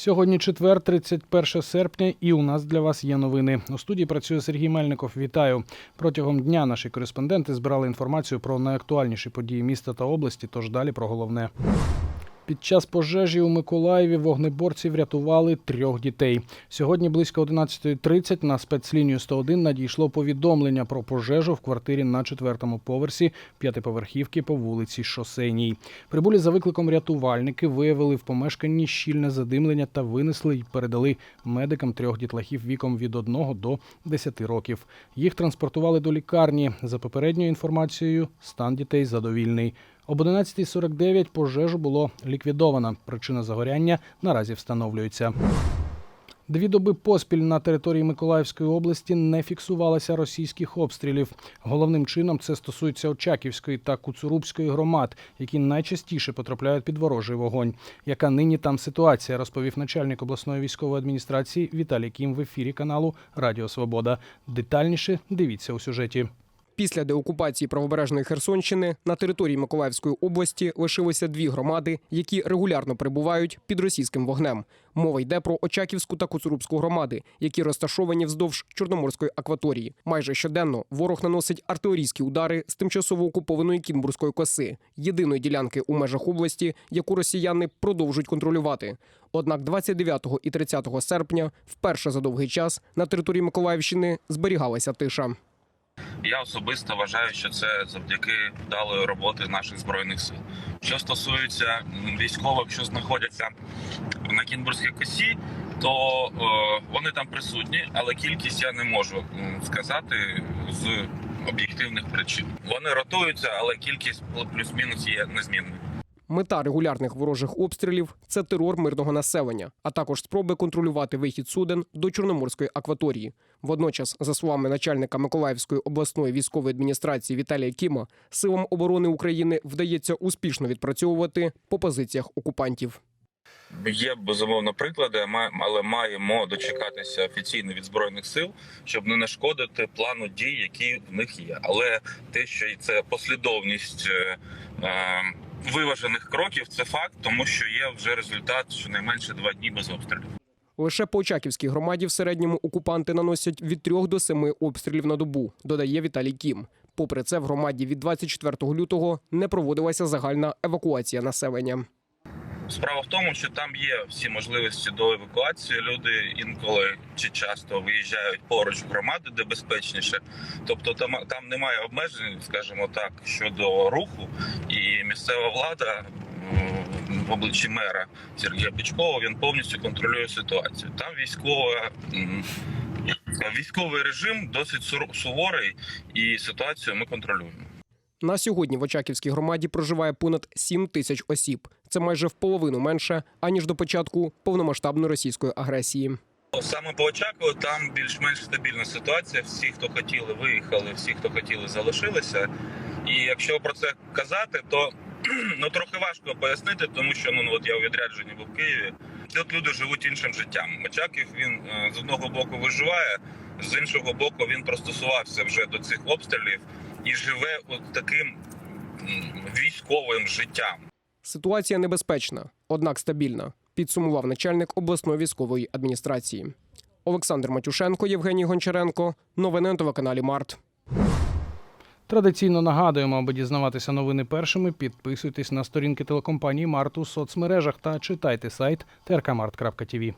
Сьогодні четвер, 31 серпня, і у нас для вас є новини. У студії працює Сергій Мельников. Вітаю. Протягом дня наші кореспонденти збирали інформацію про найактуальніші події міста та області. Тож далі про головне. Під час пожежі у Миколаєві вогнеборці врятували трьох дітей. Сьогодні близько 11.30 на спецлінію 101 надійшло повідомлення про пожежу в квартирі на четвертому поверсі п'ятиповерхівки по вулиці Шосейній. Прибулі за викликом рятувальники виявили в помешканні щільне задимлення та винесли й передали медикам трьох дітлахів віком від 1 до 10 років. Їх транспортували до лікарні. За попередньою інформацією, стан дітей задовільний. Об 11.49 пожежу було ліквідовано. Причина загоряння наразі встановлюється. Дві доби поспіль на території Миколаївської області не фіксувалося російських обстрілів. Головним чином це стосується Очаківської та Куцурубської громад, які найчастіше потрапляють під ворожий вогонь. Яка нині там ситуація, розповів начальник обласної військової адміністрації Віталій Кім в ефірі каналу Радіо Свобода. Детальніше дивіться у сюжеті. Після деокупації правобережної Херсонщини на території Миколаївської області лишилися дві громади, які регулярно перебувають під російським вогнем. Мова йде про Очаківську та Куцурубську громади, які розташовані вздовж Чорноморської акваторії. Майже щоденно ворог наносить артилерійські удари з тимчасово окупованої Кінбурзької коси, єдиної ділянки у межах області, яку росіяни продовжують контролювати. Однак 29 і 30 серпня, вперше за довгий час, на території Миколаївщини зберігалася тиша. Я особисто вважаю, що це завдяки вдалої роботи наших збройних сил. Що стосується військових, що знаходяться на Кінбурзькій косі, то е, вони там присутні, але кількість я не можу сказати з об'єктивних причин. Вони ротуються, але кількість плюс-мінус є незмінною. Мета регулярних ворожих обстрілів це терор мирного населення, а також спроби контролювати вихід суден до Чорноморської акваторії. Водночас, за словами начальника Миколаївської обласної військової адміністрації Віталія Кіма, силам оборони України вдається успішно відпрацьовувати по позиціях окупантів. Є безумовно приклади, але маємо дочекатися офіційно від збройних сил, щоб не нашкодити плану дій, які в них є. Але те, що це послідовність е, е, виважених кроків, це факт, тому що є вже результат щонайменше два дні без обстрілів. Лише по Очаківській громаді в середньому окупанти наносять від трьох до семи обстрілів на добу, додає Віталій Кім. Попри це, в громаді від 24 лютого не проводилася загальна евакуація населення. Справа в тому, що там є всі можливості до евакуації. Люди інколи чи часто виїжджають поруч в громади, де безпечніше. Тобто там, там немає обмежень, скажімо так, щодо руху, і місцева влада в обличчі мера Сергія Бичкова він повністю контролює ситуацію. Там військова. Військовий режим досить суворий, і ситуацію ми контролюємо. На сьогодні в Очаківській громаді проживає понад 7 тисяч осіб. Це майже в половину менше аніж до початку повномасштабної російської агресії. Саме по Очакову там більш-менш стабільна ситуація. Всі, хто хотіли, виїхали, всі, хто хотіли, залишилися. І якщо про це казати, то ну трохи важко пояснити, тому що ну от я у відрядженні був в Києві. Тут люди живуть іншим життям. Очаків він е, з одного боку виживає, з іншого боку він пристосувався вже до цих обстрілів і живе от таким військовим життям. Ситуація небезпечна, однак стабільна, підсумував начальник обласної військової адміністрації. Олександр Матюшенко, Євгеній Гончаренко. Новини на телеканалі Март. Традиційно нагадуємо, аби дізнаватися новини першими, підписуйтесь на сторінки телекомпанії Март у соцмережах та читайте сайт trkmart.tv.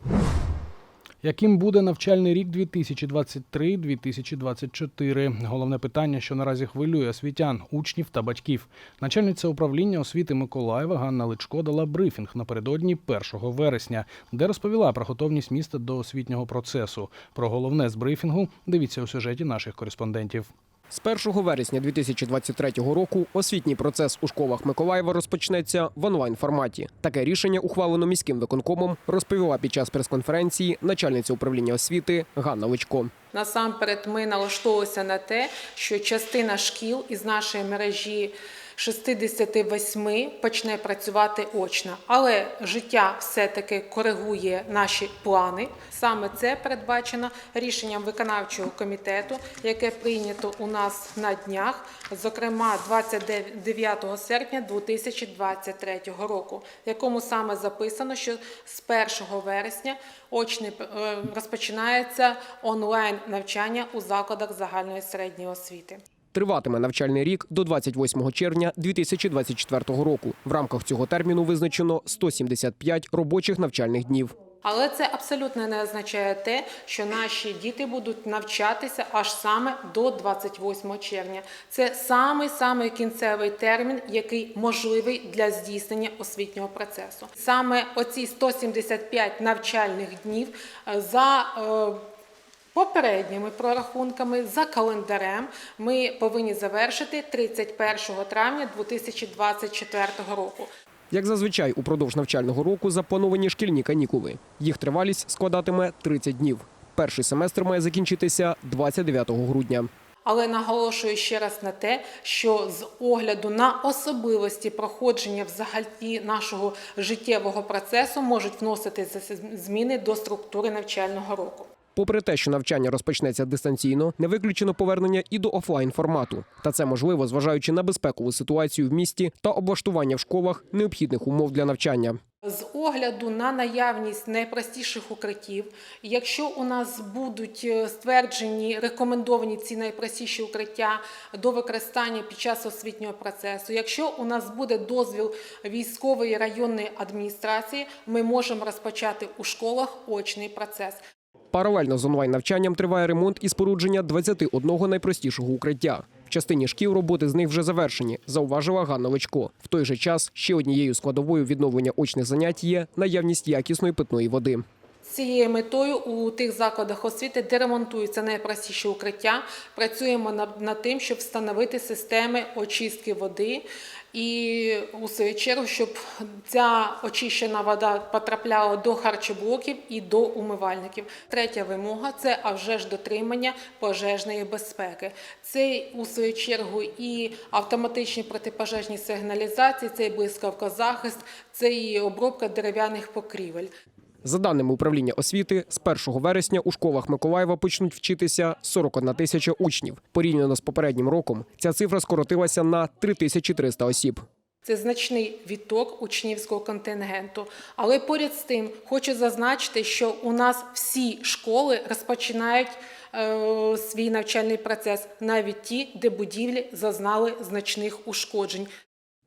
Яким буде навчальний рік 2023-2024? Головне питання, що наразі хвилює освітян, учнів та батьків. Начальниця управління освіти Миколаєва Ганна Личко дала брифінг напередодні 1 вересня, де розповіла про готовність міста до освітнього процесу. Про головне з брифінгу дивіться у сюжеті наших кореспондентів. З 1 вересня 2023 року освітній процес у школах Миколаєва розпочнеться в онлайн форматі. Таке рішення ухвалено міським виконкомом, розповіла під час прес-конференції начальниця управління освіти Ганна Личко. Насамперед, ми налаштовувалися на те, що частина шкіл із нашої мережі 68 почне працювати очно. Але життя все-таки коригує наші плани. Саме це передбачено рішенням виконавчого комітету, яке прийнято у нас на днях, зокрема 29 серпня 2023 року, в якому саме записано, що з 1 вересня очне е, розпочинається онлайн навчання у закладах загальної середньої освіти. Триватиме навчальний рік до 28 червня 2024 року. В рамках цього терміну визначено 175 робочих навчальних днів. Але це абсолютно не означає те, що наші діти будуть навчатися аж саме до 28 червня. Це самий самий кінцевий термін, який можливий для здійснення освітнього процесу. Саме оці 175 навчальних днів е, за е, Попередніми прорахунками за календарем ми повинні завершити 31 травня 2024 року. Як зазвичай, упродовж навчального року заплановані шкільні канікули. Їх тривалість складатиме 30 днів. Перший семестр має закінчитися 29 грудня. Але наголошую ще раз на те, що з огляду на особливості проходження взагалі нашого життєвого процесу можуть вносити зміни до структури навчального року. Попри те, що навчання розпочнеться дистанційно, не виключено повернення і до офлайн формату. Та це можливо, зважаючи на безпекову ситуацію в місті та облаштування в школах необхідних умов для навчання. З огляду на наявність найпростіших укриттів, якщо у нас будуть е, стверджені рекомендовані ці найпростіші укриття до використання під час освітнього процесу, якщо у нас буде дозвіл військової районної адміністрації, ми можемо розпочати у школах очний процес. Паралельно з онлайн-навчанням триває ремонт і спорудження 21 найпростішого укриття. В частині шкіл роботи з них вже завершені, зауважила Ганна Личко. В той же час ще однією складовою відновлення очних занять є наявність якісної питної води. Цією метою у тих закладах освіти, де ремонтуються найпростіші укриття, працюємо над, тим, щоб встановити системи очистки води. І у свою чергу, щоб ця очищена вода потрапляла до харчоблоків і до умивальників. Третя вимога це а вже ж дотримання пожежної безпеки. Це у свою чергу і автоматичні протипожежні сигналізації, це і блискавкозахист, це і обробка дерев'яних покрівель. За даними управління освіти, з 1 вересня у школах Миколаєва почнуть вчитися 41 тисяча учнів. Порівняно з попереднім роком ця цифра скоротилася на 3300 осіб. Це значний відток учнівського контингенту. Але поряд з тим хочу зазначити, що у нас всі школи розпочинають е, свій навчальний процес, навіть ті, де будівлі зазнали значних ушкоджень.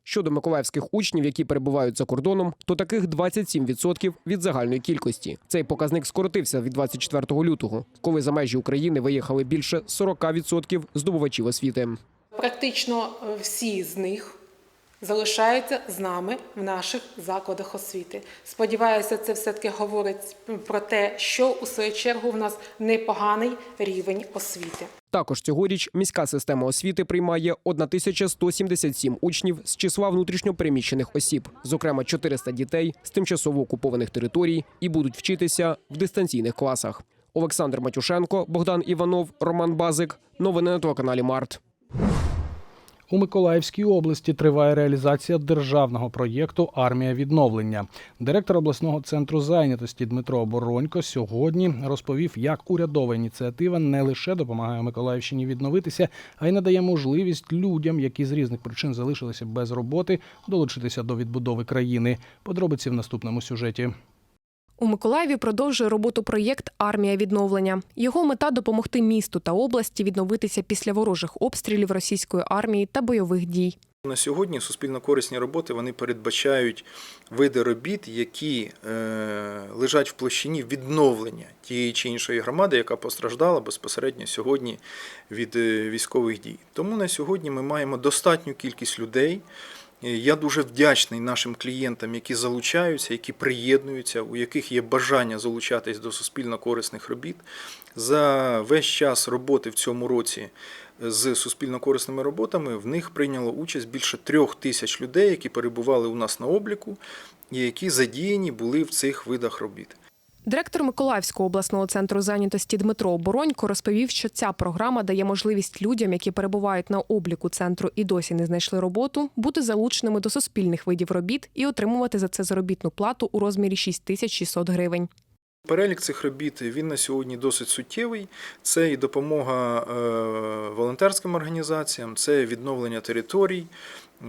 Щодо миколаївських учнів, які перебувають за кордоном, то таких 27% від загальної кількості. Цей показник скоротився від 24 лютого, коли за межі України виїхали більше 40% здобувачів освіти. Практично е, всі з них залишаються з нами в наших закладах освіти. Сподіваюся, це все-таки говорить про те, що у свою чергу в нас непоганий рівень освіти. Також цьогоріч міська система освіти приймає 1177 учнів з числа внутрішньопереміщених осіб, зокрема 400 дітей з тимчасово окупованих територій, і будуть вчитися в дистанційних класах. Олександр Матюшенко, Богдан Іванов, Роман Базик. Новини на телеканалі Март. У Миколаївській області триває реалізація державного проєкту Армія відновлення. Директор обласного центру зайнятості Дмитро Оборонько сьогодні розповів, як урядова ініціатива не лише допомагає Миколаївщині відновитися, а й надає можливість людям, які з різних причин залишилися без роботи, долучитися до відбудови країни. Подробиці в наступному сюжеті. У Миколаєві продовжує роботу проєкт Армія відновлення. Його мета допомогти місту та області відновитися після ворожих обстрілів російської армії та бойових дій. На сьогодні суспільно-корисні роботи вони передбачають види робіт, які е, лежать в площині відновлення тієї чи іншої громади, яка постраждала безпосередньо сьогодні від е, військових дій. Тому на сьогодні ми маємо достатню кількість людей. Е, Я дуже вдячний нашим клієнтам, які залучаються, які приєднуються, у яких є бажання залучатись до суспільно-корисних робіт. За весь час роботи в цьому році з суспільно-корисними роботами в них прийняло участь більше трьох тисяч людей, які перебували у нас на обліку і які задіяні були в цих видах робіт. Директор Миколаївського обласного центру зайнятості Дмитро Оборонько розповів, що ця програма дає можливість людям, які перебувають на обліку центру і досі не знайшли роботу, бути залученими до суспільних видів робіт і отримувати за це заробітну плату у розмірі 6600 гривень. Перелік цих робіт він на сьогодні досить суттєвий. Це і допомога е, волонтерським організаціям, це відновлення територій.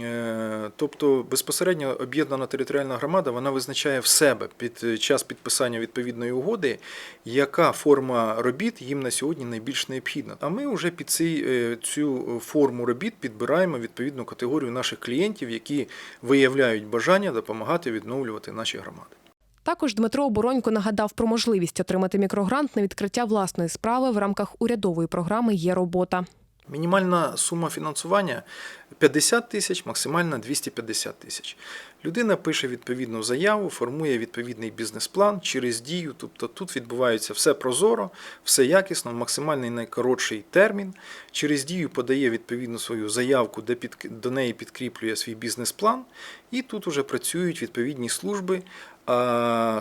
Е, Тобто безпосередньо об'єднана територіальна громада вона визначає в себе під час підписання відповідної угоди, яка форма робіт їм на сьогодні найбільш необхідна. А ми вже під цей, е, цю форму робіт підбираємо відповідну категорію наших клієнтів, які виявляють бажання допомагати відновлювати наші громади. Також Дмитро Оборонько нагадав про можливість отримати мікрогрант на відкриття власної справи в рамках урядової програми Є робота. Мінімальна сума фінансування 50 тисяч, максимальна 250 тисяч. Людина пише відповідну заяву, формує відповідний бізнес-план через дію. Тобто тут відбувається все прозоро, все якісно, в максимальний найкоротший термін. Через дію подає відповідну свою заявку, де під, до неї підкріплює свій бізнес-план, і тут уже працюють відповідні служби.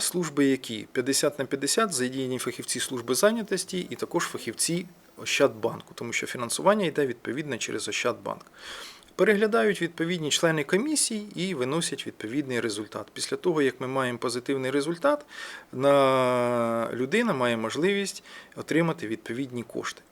Служби, які 50 на 50 задіяні фахівці служби зайнятості і також фахівці Ощадбанку, тому що фінансування йде відповідно через Ощадбанк. Переглядають відповідні члени комісії і виносять відповідний результат. Після того, як ми маємо позитивний результат, людина має можливість отримати відповідні кошти.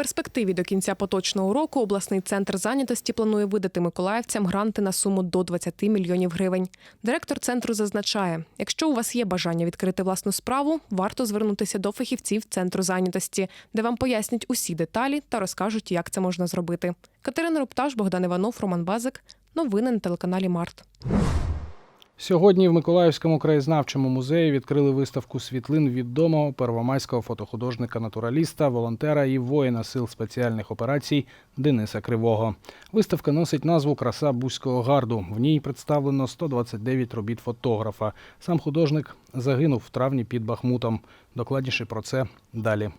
Перспективі до кінця поточного року обласний центр зайнятості планує видати миколаївцям гранти на суму до 20 мільйонів гривень. Директор центру зазначає: якщо у вас є бажання відкрити власну справу, варто звернутися до фахівців центру зайнятості, де вам пояснять усі деталі та розкажуть, як це можна зробити. Катерина Рупташ, Богдан Іванов, Роман Базик. Новини на телеканалі Март. Сьогодні в Миколаївському краєзнавчому музеї відкрили виставку світлин відомого первомайського фотохудожника-натураліста, волонтера і воїна сил спеціальних операцій Дениса Кривого. Виставка носить назву Краса Бузького гарду. В ній представлено 129 робіт фотографа. Сам художник загинув в травні під Бахмутом. Докладніше про це далі.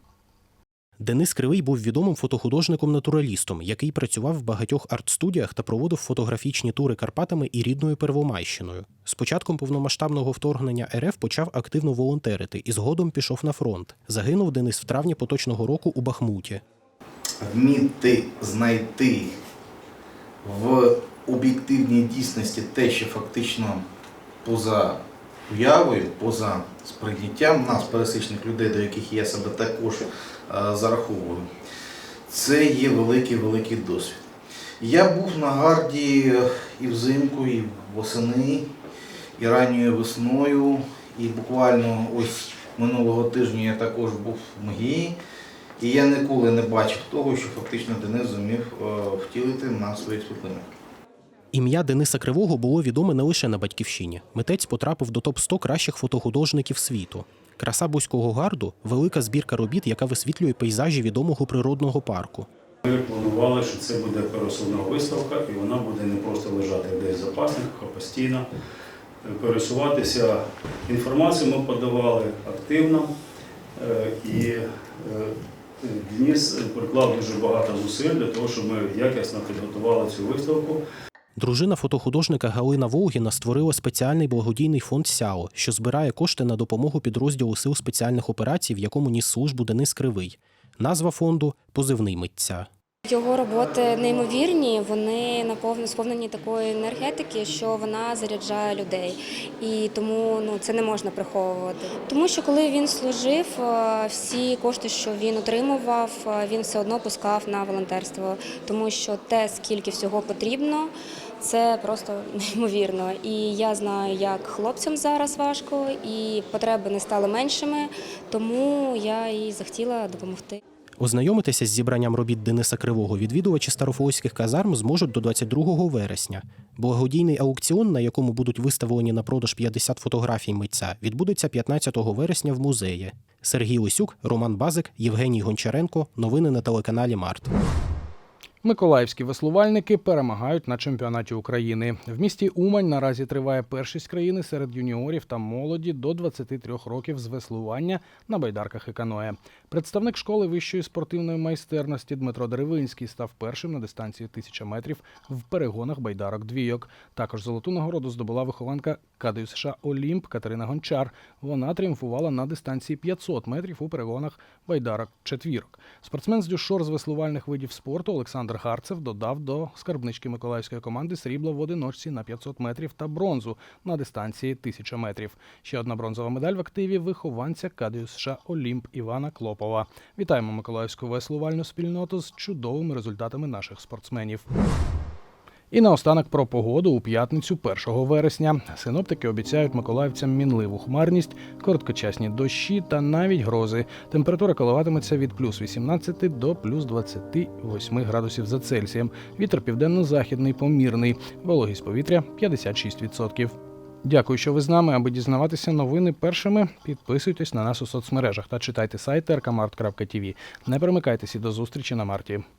Денис Кривий був відомим фотохудожником-натуралістом, який працював в багатьох арт-студіях та проводив фотографічні тури Карпатами і рідною Первомайщиною. З початком повномасштабного вторгнення РФ почав активно волонтерити і згодом пішов на фронт. Загинув Денис в травні поточного року у Бахмуті. вміти знайти в об'єктивній дійсності те, що фактично поза уявою, поза сприйняттям нас, пересічних людей, до яких я себе також зараховую, це є великий-великий досвід. Я був на гарді і взимку, і восени, і ранньою весною, і буквально ось минулого тижня я також був в МГІ. І я ніколи не бачив того, що фактично Денис зумів е, втілити на своїх світлинах. Ім'я Дениса Кривого було відоме не лише на батьківщині. Митець потрапив до топ-100 кращих фотохудожників світу. Краса Бузького гарду велика збірка робіт, яка висвітлює пейзажі відомого природного парку. Ми планували, що це буде пересувна виставка, і вона буде не просто лежати десь в запасниках, а постійно пересуватися. Інформацію ми подавали активно, е, і е, Денис приклав дуже багато зусиль для того, щоб ми якісно підготували цю виставку. Дружина фотохудожника Галина Волгіна створила спеціальний благодійний фонд СЯО, що збирає кошти на допомогу підрозділу сил спеціальних операцій, в якому ніс службу Денис Кривий. Назва фонду позивний митця. Його роботи неймовірні, вони наповнені сповнені такої енергетики, що вона заряджає людей, і тому ну це не можна приховувати. Тому що коли він служив, е, всі кошти, що він отримував, е, він все одно пускав на волонтерство, тому що те, скільки всього потрібно. Це просто неймовірно. І я знаю, як хлопцям зараз важко, і потреби не стали меншими, тому я і захотіла допомогти. Ознайомитися з зібранням робіт Дениса Кривого відвідувачі старофоських казарм зможуть до 22 вересня. Благодійний аукціон, на якому будуть виставлені на продаж 50 фотографій митця, відбудеться 15 вересня в музеї. Сергій Лисюк, Роман Базик, Євгеній Гончаренко. Новини на телеканалі Март. Миколаївські веслувальники перемагають на чемпіонаті України. В місті Умань наразі триває першість країни серед юніорів та молоді до 23 років з веслування на байдарках і каное. Представник школи вищої спортивної майстерності Дмитро Деревинський став першим на дистанції 1000 метрів в перегонах байдарок двійок. Також золоту нагороду здобула вихованка Кадою США Олімп Катерина Гончар. Вона тріумфувала на дистанції 500 метрів у перегонах байдарок четвірок. Спортсмен з дюшор з веслувальних видів спорту Олександр Гарцев додав до скарбнички миколаївської команди срібло в одиночці на 500 метрів та бронзу на дистанції 1000 метрів. Ще одна бронзова медаль в активі вихованця Кадою США Олімп Івана Клопова. Вітаємо миколаївську веслувальну спільноту з чудовими результатами наших спортсменів. І наостанок про погоду у п'ятницю 1 вересня. Синоптики обіцяють миколаївцям мінливу хмарність, короткочасні дощі та навіть грози. Температура коливатиметься від плюс 18 до плюс 28 градусів за Цельсієм. Вітер південно-західний помірний. Вологість повітря 56%. Дякую, що ви з нами. Аби дізнаватися новини першими, підписуйтесь на нас у соцмережах та читайте сайт rkmart.tv. Не перемикайтеся до зустрічі на марті.